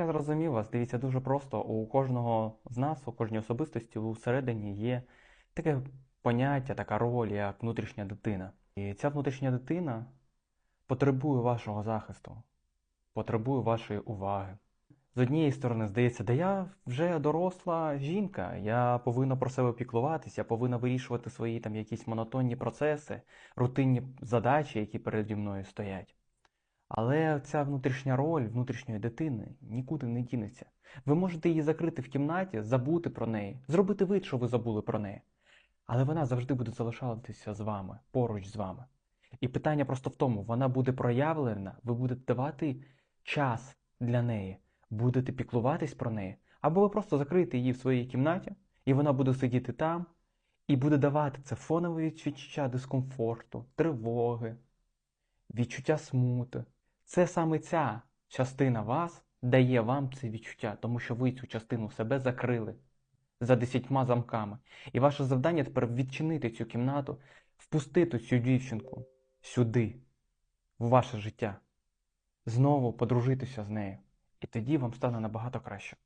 Я зрозумів вас, дивіться, дуже просто. У кожного з нас, у кожній особистості усередині є таке поняття, така роль, як внутрішня дитина. І ця внутрішня дитина потребує вашого захисту, потребує вашої уваги. З однієї сторони, здається, да я вже доросла жінка, я повинна про себе піклуватися, я повинна вирішувати свої там якісь монотонні процеси, рутинні задачі, які переді мною стоять. Але ця внутрішня роль внутрішньої дитини нікуди не дінеться. Ви можете її закрити в кімнаті, забути про неї, зробити вид, що ви забули про неї. Але вона завжди буде залишатися з вами, поруч з вами. І питання просто в тому, вона буде проявлена, ви будете давати час для неї, будете піклуватись про неї, або ви просто закриєте її в своїй кімнаті, і вона буде сидіти там, і буде давати це фонове відчуття дискомфорту, тривоги, відчуття смути. Це саме ця частина вас дає вам це відчуття, тому що ви цю частину себе закрили за десятьма замками. І ваше завдання тепер відчинити цю кімнату, впустити цю дівчинку сюди, в ваше життя, знову подружитися з нею. І тоді вам стане набагато краще.